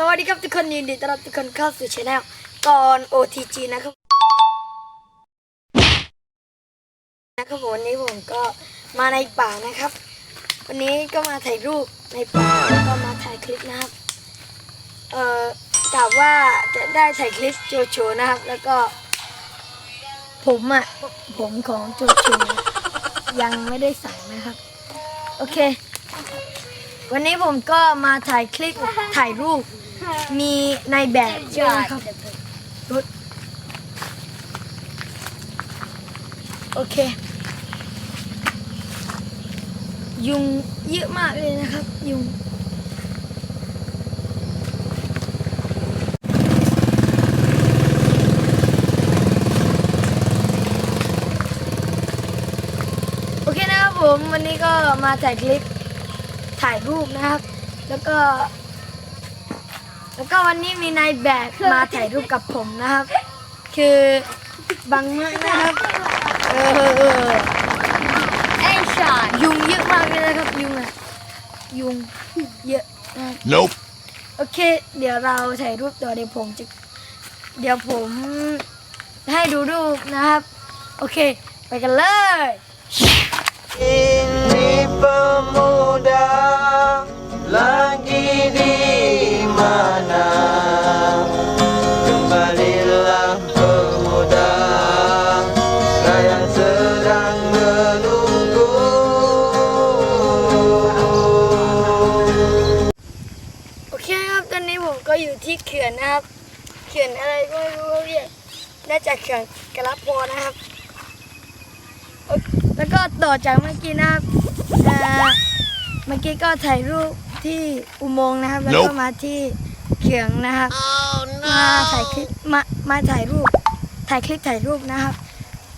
สวัสดีครับทุกคนยินดีต้อนรับทุกคนเข้าสู่ช anel ก่อน OTG นะครับนะครับผมวันนี้ผมก็มาในป่านะครับ วันนี้ก็มาถ่ายรูปในป่าแล้วก็มาถ่ายคลิปนะครับ เอ่อกะว่าจะได้ถ่ายคลิปโจโฉนะครับ แล้วก็ ผมอะผมของโจโฉยังไม่ได้สั่งนะครับ โอเควันนี้ผมก็มาถ่ายคลิปถ่ายรูป มีในแบบด้วยนะครับรถโอเค ยุงเยอะมากเลยนะครับ ยุงโอเคนะครับผมวันนี้ก็มาถ่ายคลิปถ่ายรูปนะครับ แล้วก็ แล้วก็วันนี้มีนายแบบมาถ่ายรูปกับผมนะครับ คือบางมากนะครับ เออไอ้ชอนยุงเยอะมากเลยนะครับยุงอะยุงเยอะนะครับ Nope. โอเค เดี๋ยวเราถ่ายรูปต่อเดี๋ยวผมจะเดี๋ยวผมให้ดูรูปนะครับ โอเค ไปกันเลย อเคครับ ตอนนี้ผมก็อยู่ที่เขื่อนนะครับ เขื่อนอะไรก็ไม่รู้เขาเรียกน่าจะเขื่อนกระพอนะครับโอ๊ยแล้วก็ต่อจากเมื่อกี้นะครับเอ่อเมื่อกี้ก็ถ่ายรูปที่อุโมงค์นะครับ แล้วก็ Nope มาที่เขื่อนนะครับ มาถ่ายคลิปมามาถ่ายรูป ถ่ายคลิปถ่ายรูปนะครับ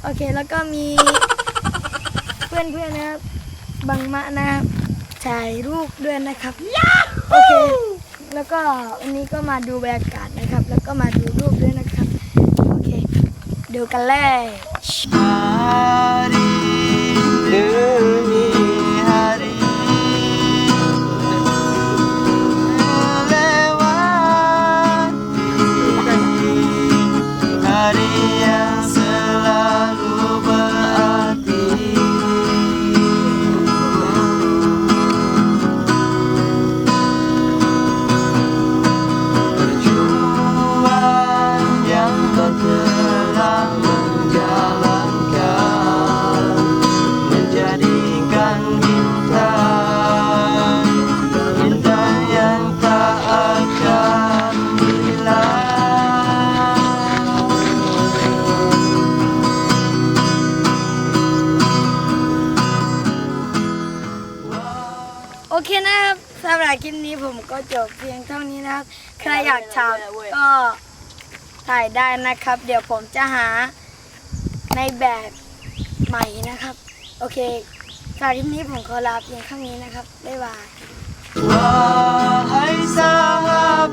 โอเค แล้วก็มีเพื่อนๆนะครับบางมะนะครับถ่ายรูปด้วยนะครับ โอเค แล้วก็วันนี้ก็มาดูบรรยากาศนะครับ แล้วก็มาดูรูปด้วยนะครับ โอเค ดูกันเลย เคนะครับสำหรับคลิปนี้ผมก็จบเพียงเท่านี้นะครับ ใครอยากถามก็ถ่ายได้นะครับ เดี๋ยวผมจะหาในแบบใหม่นะครับ โอเคสำหรับคลิปนี้ผมขอลาเพียงเท่านี้นะครับ บ๊ายบาย Wahai sahabat